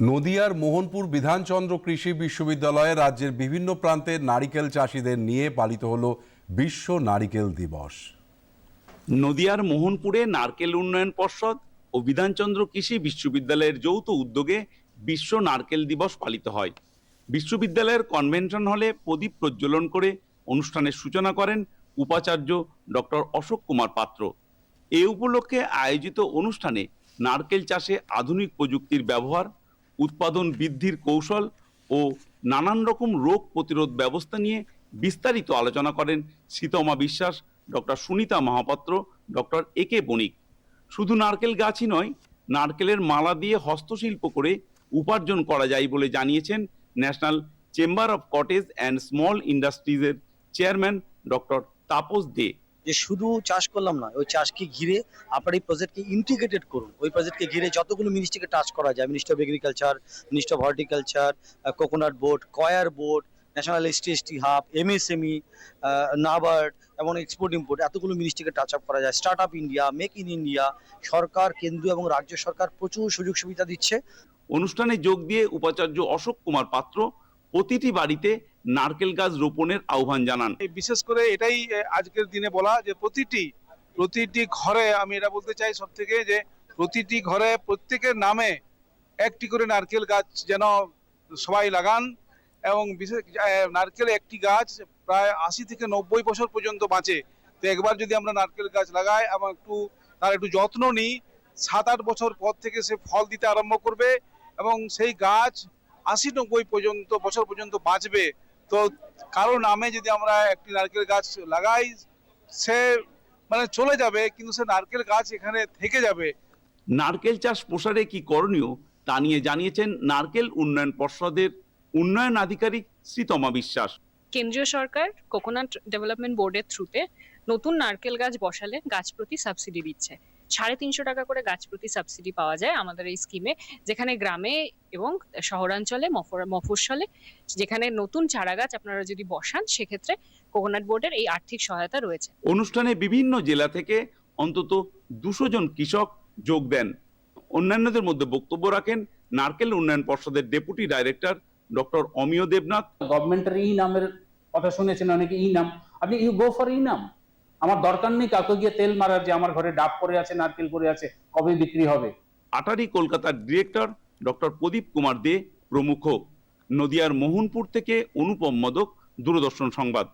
নদিয়ার মোহনপুর বিধানচন্দ্র কৃষি বিশ্ববিদ্যালয়ে রাজ্যের বিভিন্ন প্রান্তের নারিকেল চাষিদের নিয়ে পালিত হল বিশ্ব নারিকেল দিবস। নদিয়ার মোহনপুরে নারকেল উন্নয়ন পর্ষদ ও বিধানচন্দ্র কৃষি বিশ্ববিদ্যালয়ের যৌথ উদ্যোগে বিশ্ব নারকেল দিবস পালিত হয়। বিশ্ববিদ্যালয়ের কনভেনশন হলে প্রদীপ প্রজ্বলন করে অনুষ্ঠানের সূচনা করেন উপাচার্য ডক্টর অশোক কুমার পাত্র। এ উপলক্ষে আয়োজিত অনুষ্ঠানে নারকেল চাষে আধুনিক প্রযুক্তির ব্যবহার উৎপাদন বৃদ্ধির কৌশল ও নানান রকম রোগ প্রতিরোধ ব্যবস্থা নিয়ে বিস্তারিত আলোচনা করেন Sitama Biswas, doctor Sunita Mohapatra, doctor A K Banik. শুধু নারকেল গাছই নয়, নারকেলের মালা দিয়ে হস্তশিল্প করে উপার্জন করা যায় বলে জানিয়েছেন national chamber of cottage and small ইন্ডাস্ট্রিজের chairman doctor Tapas De. যে শুধু চাষ করলাম না, ওই চাষকে ঘিরে আপনার এই প্রজেক্টকে ইন্টিগ্রেটেড করুন। ওই প্রজেক্টকে ঘিরে যতগুলো মিনিস্ট্রিকে টাচ করা যায় minister of agriculture minister of horticulture coconut board coir board national ST ST hub MSME NABARD, এবং এক্সপোর্ট ইম্পোর্ট এতগুলো মিনিস্ট্রিকে টাচ আপ করা যায়। Start up India make in India সরকার কেন্দ্র এবং রাজ্য সরকার প্রচুর সুযোগ সুবিধা দিচ্ছে। অনুষ্ঠানে যোগ দিয়ে উপাচার্য অশোক কুমার পাত্র প্রতিটি বাড়িতে নারকেল গাছ রোপণের আহ্বান জানান। বিশেষ করে এটাই আজকের দিনে বলা যে প্রতিটি প্রতিটি ঘরে আমি এটা বলতে চাই সব থেকে যে প্রতিটি ঘরে প্রত্যেকের নামে একটি করে নারকেল গাছ যেন সবাই লাগান এবং বিশেষ নারকেল একটি গাছ প্রায় আশি থেকে নব্বই বছর পর্যন্ত বাঁচে। তো একবার যদি আমরা নারকেল গাছ লাগাই এবং একটু, তার একটু যত্ন নিই, সাত আট বছর পর থেকে সে ফল দিতে আরম্ভ করবে এবং সেই গাছ আশি নব্বই পর্যন্ত, বছর পর্যন্ত বাঁচবে। তো কারও নামে যদি আমরা একটি নারকেল গাছ লাগাই সে মানে চলে যাবে কিন্তু সে নারকেল গাছ এখানে থেকে যাবে। নারকেল চাষ প্রসারে কি করণীয়? তা নিয়ে জানিয়েছেন নারকেল উন্নয়ন পর্ষদের উন্নয়ন আধিকারিক শ্রীতমা বিশ্বাস। কেন্দ্রীয় সরকার কোকোনাট ডেভেলপমেন্ট বোর্ডের থ্রুতে নতুন নারকেল গাছ বসালে গাছ প্রতি সাবসিডি দিচ্ছে। সাড়ে তিনশো টাকা করে গাছ প্রতি সাবসিডি পাওয়া যায় আমাদের এই স্কিমে যেখানে গ্রামে এবং শহরাঞ্চলে মফস্বলে যেখানে নতুন চারা গাছ আপনারা যদি বসান সেক্ষেত্রে কোকোনাট বোর্ডের এই আর্থিক সহায়তা রয়েছে। অনুষ্ঠানে বিভিন্ন জেলা থেকে অন্তত দুশো জন কৃষক যোগ দেন। অন্যান্যদের মধ্যে বক্তব্য রাখেন নারকেল উন্নয়ন পর্ষদের deputy director doctor Amiya Debnath. গভর্নমেন্টের ই নামের কথা শুনেছেন অনেকে ই নাম। আপনি ইউ গো ফর ই নাম। আমার দরকার নেই কাউকে গিয়ে তেল মারার যে আমার ঘরে ডাব পড়ে আছে, নারকেল পড়ে আছে, কবে বিক্রি হবে? আটারি কলকাতার ডিরেক্টর ডক্টর প্রদীপ কুমার দে প্রমুখ। নদিয়ার মোহনপুর থেকে অনুপম মদক, দূরদর্শন সংবাদ।